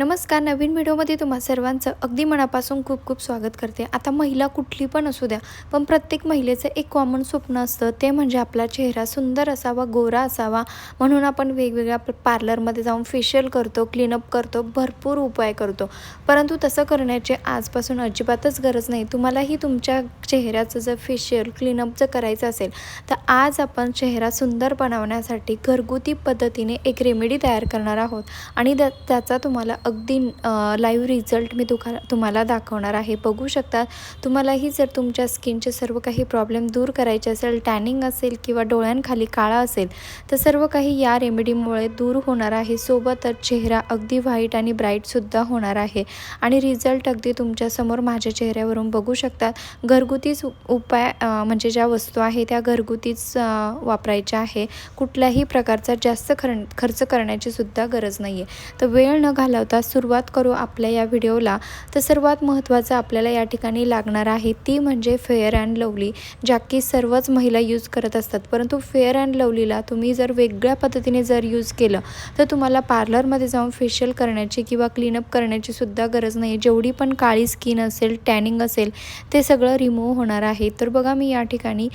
नमस्कार नवीन व्हिडिओमध्ये तुम्हा सर्वांचं अगदी मनापासून खूप खूप स्वागत करते. आता महिला कुठली पण असू द्या पण प्रत्येक महिलेचं एक कॉमन स्वप्न असतं. ते म्हणजे आपला चेहरा सुंदर असावा गोरा असावा म्हणून आपण वेगवेगळ्या पार्लरमध्ये जाऊन फेशियल करतो क्लीनअप करतो भरपूर उपाय करतो. परंतु तसं करण्याची आजपासून अजिबातच गरज नाही. तुम्हालाही तुमच्या चेहऱ्याचं जर फेशियल क्लीनअप जर करायचं असेल तर आज आपण चेहरा सुंदर बनवण्यासाठी घरगुती पद्धतीने एक रेमेडी तयार करणार आहोत. आणि त्या त्याचा तुम्हाला अगदी लाईव्ह रिझल्ट मी तुका तुम्हाला दाखवणार आहे. बघू शकता तुम्हालाही जर तुमच्या स्किनचे सर्व काही प्रॉब्लेम दूर करायचे असेल टॅनिंग असेल किंवा डोळ्यांखाली काळा असेल तर सर्व काही या रेमेडीमुळे दूर होणार आहे. सोबतच चेहरा अगदी व्हाईट आणि ब्राईटसुद्धा होणार आहे. आणि रिझल्ट अगदी तुमच्यासमोर माझ्या चेहऱ्यावरून बघू शकता. घरगुतीच उपाय म्हणजे ज्या वस्तू आहे त्या घरगुतीच वापरायच्या आहे. कुठल्याही प्रकारचा जास्त खर खर्च करण्याची सुद्धा गरज नाही आहे तर वेळ न घालवता सुरुवात करू आपल्या या व्हिडिओला. तर सर्वात महत्त्वाचं आपल्याला या ठिकाणी लागणार आहे ती म्हणजे फेअर अँड लवली ज्या की सर्वच महिला यूज करत असतात. परंतु फेअर अँड लवलीला तुम्ही जर वेगळ्या पद्धतीने जर यूज केलं तर तुम्हाला पार्लरमध्ये जाऊन फेशियल करण्याची किंवा क्लीनअप करण्याची सुद्धा गरज नाही जेवढी पण काळी स्किन असेल टॅनिंग असेल ते सगळं रिमूव्ह होणार आहे. तर बघा मी या ठिकाणी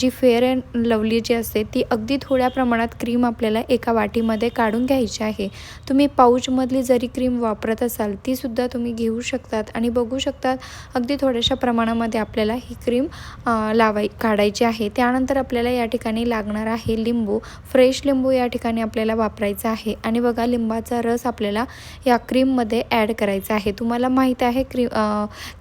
जी फेअर अँड लवली जी असते ती अगदी थोड्या प्रमाणात क्रीम आपल्याला एका वाटीमध्ये काढून घ्यायची आहे. तुम्ही पाऊचमधली जरी क्रीम वापरत असाल तीसुद्धा तुम्ही घेऊ शकतात. आणि बघू शकतात अगदी थोड्याशा प्रमाणामध्ये आपल्याला ही क्रीम लावाय काढायची आहे. त्यानंतर आपल्याला या ठिकाणी लागणार आहे लिंबू. फ्रेश लिंबू या ठिकाणी आपल्याला वापरायचा आहे. आणि बघा लिंबाचा रस आपल्याला या क्रीममध्ये ॲड करायचा आहे. तुम्हाला माहीत आहे क्री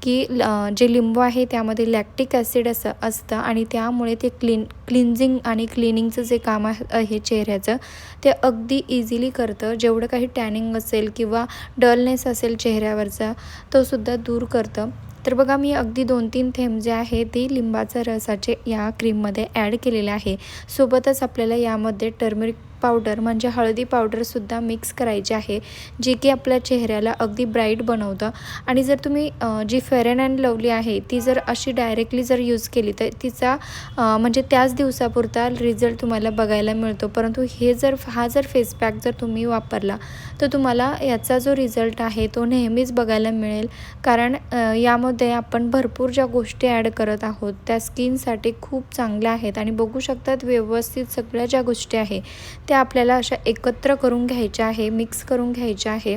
की ल- जे लिंबू आहे त्यामध्ये लॅक्टिक ॲसिड असं असतं. आणि त्यामुळे ते क्लीन क्लिन्झिंग आणि क्लिनिंगचं जे काम आहे चेहऱ्याचं ते अगदी इझिली करतं. जेवढं काही टॅनिंग असेल किंवा डलनेस असेल चेहऱ्यावरचा तो सुद्धा दूर करतं. तर बघा मी अगदी दोन तीन थेंब जे आहे ते लिंबाच्या रसाचे या क्रीममध्ये ॲड केलेले आहे. सोबतच आपल्याला यामध्ये टर्मरिक पावडर म्हणजे हळदी पावडरसुद्धा मिक्स करायची आहे जे की आपल्या चेहऱ्याला अगदी ब्राईट बनवतं. आणि जर तुम्ही जी फेरन अँड लवली आहे ती जर अशी डायरेक्टली जर यूज केली तर तिचा म्हणजे त्याच दिवसापुरता रिझल्ट तुम्हाला बघायला मिळतो. परंतु हे जर हा जर फेस पॅक जर तुम्ही वापरला तर तुम्हाला याचा जो रिझल्ट आहे तो नेहमीच बघायला मिळेल. कारण यामध्ये आपण भरपूर ज्या गोष्टी ॲड करत आहोत त्या स्किनसाठी खूप चांगल्या आहेत. आणि बघू शकतात व्यवस्थित सगळ्या ज्या गोष्टी आहे त्या आपल्याला अशा एकत्र करून घ्यायच्या आहे मिक्स करून घ्यायच्या आहे.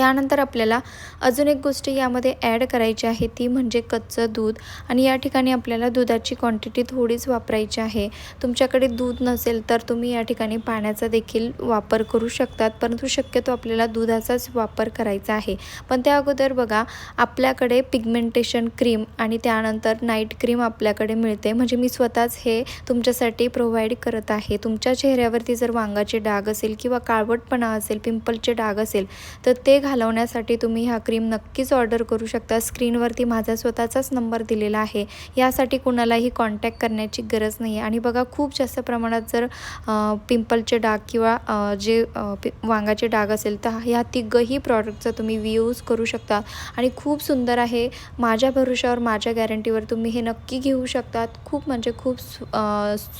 त्यानंतर आपल्याला अजून एक गोष्ट यामध्ये ॲड करायची आहे ती म्हणजे कच्चं दूध. आणि या ठिकाणी आपल्याला दुधाची क्वांटिटी थोडीच वापरायची आहे. तुमच्याकडे दूध नसेल तर तुम्ही या ठिकाणी पाण्याचा देखील वापर करू शकतात परंतु शक्यतो आपल्याला दुधाचाच वापर करायचा आहे. पण त्या अगोदर बघा आपल्याकडे पिगमेंटेशन क्रीम आणि त्यानंतर नाईट क्रीम आपल्याकडे मिळते. म्हणजे मी स्वतःच हे तुमच्यासाठी प्रोव्हाइड करत आहे. तुमच्या चेहऱ्यावरती जर वांगाचे डाग असेल किंवा काळवटपणा असेल पिंपलचे डाग असेल तर ते घालवण्यासाठी तुम्ही हा क्रीम नक्कीच ऑर्डर करू शकता. स्क्रीनवरती माझा स्वतःचाच नंबर दिलेला आहे. यासाठी कुणालाही कॉन्टॅक्ट करण्याची गरज नाही आहे आणि बघा खूप जास्त प्रमाणात जर पिंपलचे डाग किंवा जे पि वांगाचे डाग असेल तर ह्या तिघही प्रॉडक्टचा तुम्ही यूज करू शकता. आणि खूप सुंदर आहे. माझ्या भरोशावर माझ्या गॅरंटीवर तुम्ही हे नक्की घेऊ शकतात. खूप म्हणजे खूप सु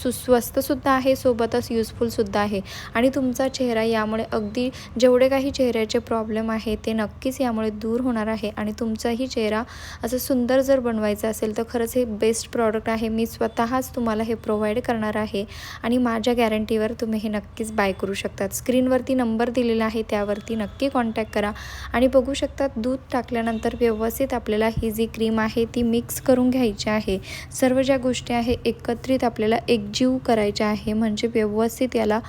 सु स्वस्तसुद्धा आहे. सोबतच युजफुलसुद्धा आहे. आणि तुमचा चेहरा यामुळे अगदी जेवढे काही चेहऱ्याचे प्रॉब्लेम आहे ते नक्कीच यामुळे दूर होणार आहे आणि तुमचाही चेहरा असं सुंदर जर बनवायचा असेल तर खरंच हे बेस्ट प्रॉडक्ट आहे. मी स्वतःच तुम्हाला हे प्रोव्हाइड करणार आहे आणि माझ्या गॅरंटीवर तुम्ही हे नक्कीच बाय करू शकतात. स्क्रीनवरती नंबर दिलेला आहे त्यावरती नक्की कॉन्टॅक्ट करा आणि बघू शकतात दूध टाकल्यानंतर व्यवस्थित आपल्याला ही जी क्रीम आहे ती मिक्स करून घ्यायची आहे. सर्व ज्या गोष्टी आहे एकत्रित आपल्याला एकजीव करायच्या आहे. म्हणजे व्यवस्थित याला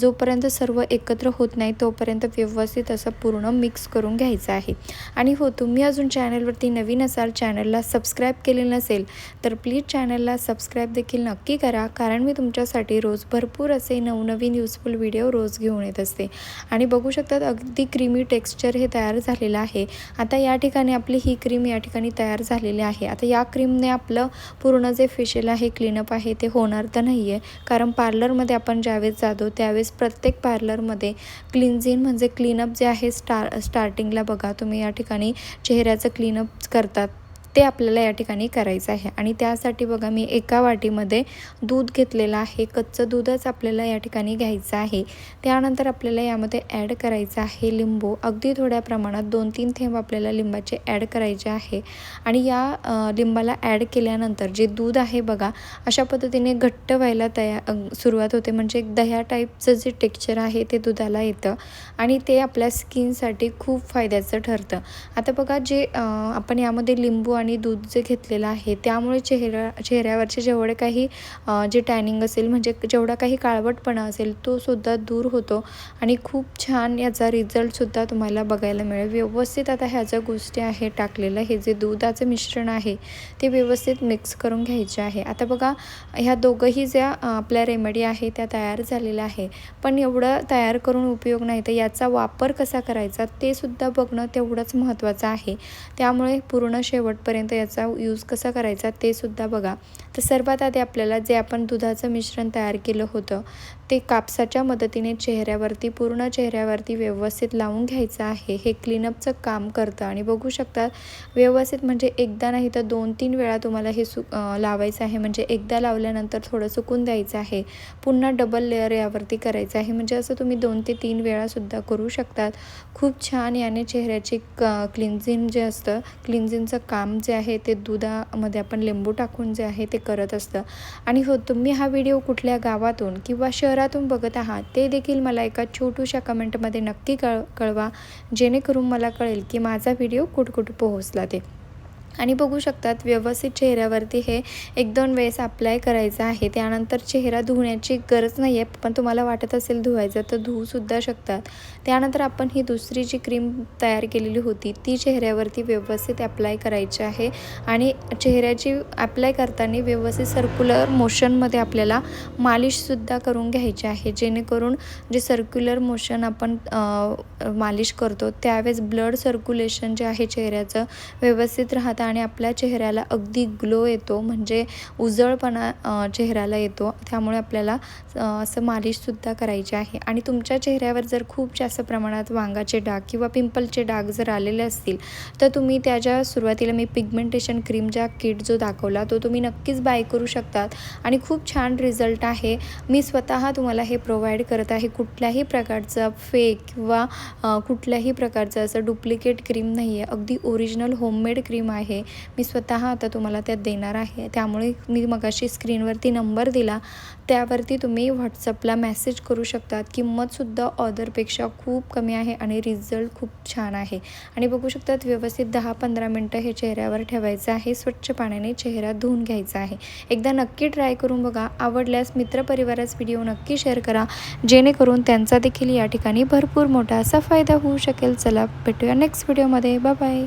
जोपर्यंत सर्व एकत्र होत नाही तोपर्यंत व्यवस्थित असं पूर्ण मिक्स करून घ्यायचं आहे. आणि हो तुम्ही अजून चॅनलवरती नवीन असाल चॅनलला सबस्क्राईब केले नसेल तर प्लीज चॅनलला सबस्क्राईब देखील नक्की करा कारण मी तुमच्यासाठी रोज भरपूर असे नवनवीन युजफुल व्हिडिओ रोज घेऊन येत असते. आणि बघू शकतात अगदी क्रीमी टेक्स्चर हे तयार झालेलं आहे. आता या ठिकाणी आपली ही क्रीम या ठिकाणी तयार झालेली आहे. आता या क्रीमने आपलं पूर्ण जे फेशियल आहे क्लीनअप आहे ते होणार तर नाही आहे कारण पार्लरमध्ये आपण ज्यावेळेस जातो त्यावेळेस प्रत्येक पार्लरमध्ये क्लिन्झिंग म्हणजे क्लीनअप जे आहे स्टार स्टार्टिंगला बघा तुम्ही या ठिकाणी चेहऱ्याचं क्लीनअप करतात. ते आपल्याला या ठिकाणी करायचं आहे. आणि त्यासाठी बघा मी एका वाटीमध्ये दूध घेतलेलं आहे. कच्चं दूधच आपल्याला या ठिकाणी घ्यायचं आहे. त्यानंतर आपल्याला यामध्ये ॲड करायचं आहे लिंबू. अगदी थोड्या प्रमाणात दोन तीन थेंब आपल्याला लिंबाचे ॲड करायचे आहे. आणि या लिंबाला ॲड केल्यानंतर जे दूध आहे बघा अशा पद्धतीने घट्ट व्हायला तयार सुरुवात होते. म्हणजे एक दह्या टाईपचं जे टेक्स्चर आहे ते दुधाला येतं. आणि ते आपल्या स्किनसाठी खूप फायद्याचं ठरतं. आता बघा जे आपण यामध्ये लिंबू आणि दूध जे घेतलेलं आहे त्यामुळे चेहरा चेहऱ्यावरचे जेवढे काही जे टॅनिंग असेल म्हणजे जेवढा काही काळवटपणा असेल तो सुद्धा दूर होतो. आणि खूप छान याचा रिझल्टसुद्धा तुम्हाला बघायला मिळेल. व्यवस्थित आता ह्या ज्या गोष्टी आहे टाकलेलं हे जे दुधाचं मिश्रण आहे ते व्यवस्थित मिक्स करून घ्यायचे आहे. आता बघा ह्या दोघंही ज्या आपल्या रेमेडी आहे त्या तयार झालेल्या आहे. पण एवढं तयार करून उपयोग नाही तर याचा वापर कसा करायचा ते सुद्धा बघणं तेवढंच महत्त्वाचं आहे. त्यामुळे पूर्ण शेवटपर्यंत याचा यूज कसा करायचा ते सुद्धा बघा. तर सर्वात आधी आपल्याला जे आपण दुधाचं मिश्रण तयार केलं होतं ते कापसाच्या मदतीने चेहऱ्यावरती पूर्ण चेहऱ्यावरती व्यवस्थित लावून घ्यायचं आहे. हे क्लीनअपचं काम करतं आणि बघू शकतात व्यवस्थित म्हणजे एकदा नाही तर दोन तीन वेळा तुम्हाला हे सु लावायचं आहे. म्हणजे एकदा लावल्यानंतर थोडं सुकून द्यायचं आहे. पुन्हा डबल लेअर यावरती करायचं आहे. म्हणजे असं तुम्ही दोन ते तीन वेळासुद्धा करू शकतात. खूप छान याने चेहऱ्याची क क्लिन्झिंग जे असतं क्लिन्झिंगचं काम जे आहे ते दुधामध्ये आपण लिंबू टाकून जे आहे ते करत असतं. आणि हो तुम्ही हा व्हिडिओ कुठल्या गावातून किंवा शहरातून बघत आहात ते देखील मला एका छोटूशा कमेंटमध्ये नक्की कळ कळवा जेणेकरून मला कळेल की माझा व्हिडिओ कुठकुठ पोहोचला ते. आणि बघू शकतात व्यवस्थित चेहऱ्यावरती हे एक दोन वेळेस अप्लाय करायचं आहे. त्यानंतर चेहरा धुण्याची गरज नाही आहे पण तुम्हाला वाटत असेल धुवायचं तर धुवूसुद्धा शकतात. त्यानंतर आपण ही दुसरी जी क्रीम तयार केलेली होती ती चेहऱ्यावरती व्यवस्थित अप्लाय करायची आहे. आणि चेहऱ्याची अप्लाय करताना व्यवस्थित सर्क्युलर मोशनमध्ये आपल्याला मालिशसुद्धा करून घ्यायची आहे. जेणेकरून जे सर्क्युलर मोशन आपण मालिश करतो त्यावेळेस ब्लड सर्क्युलेशन जे आहे चेहऱ्याचं व्यवस्थित राहतं. आणि आपल्या चेहऱ्याला अगदी ग्लो येतो म्हणजे उजळपणा चेहऱ्याला येतो. त्यामुळे आपल्याला असं मालिशसुद्धा करायची आहे. आणि तुमच्या चेहऱ्यावर जर खूप जास्त प्रमाणात वांगाचे डाग किंवा पिंपलचे डाग जर आलेले असतील तर तुम्ही त्याच्या सुरुवातीला मी पिगमेंटेशन क्रीम ज्या किट जो दाखवला तो तुम्ही नक्कीच बाय करू शकतात. आणि खूप छान रिझल्ट आहे. मी स्वतः तुम्हाला हे प्रोव्हाइड करत आहे. कुठल्याही प्रकारचं फेक किंवा कुठल्याही प्रकारचं असं डुप्लिकेट क्रीम नाही आहे अगदी ओरिजिनल होममेड क्रीम आहे. मी स्वतः आता तुम्हाला त्यात देणार आहे. त्यामुळे मी मगाशी स्क्रीनवरती नंबर दिला. त्यावरती तुम्ही व्हॉट्सअपला मेसेज करू शकतात. किंमतसुद्धा ऑर्डरपेक्षा खूप कमी आहे आणि रिझल्ट खूप छान आहे. आणि बघू शकतात व्यवस्थित दहा पंधरा मिनटं हे चेहऱ्यावर ठेवायचं आहे. स्वच्छ पाण्याने चेहरा धुवून घ्यायचा आहे. एकदा नक्की ट्राय करून बघा. आवडल्यास मित्रपरिवारास व्हिडिओ नक्की शेअर करा. जेणेकरून त्यांचा देखील या ठिकाणी भरपूर मोठा असा फायदा होऊ शकेल. चला भेटूया नेक्स्ट व्हिडिओमध्ये बाय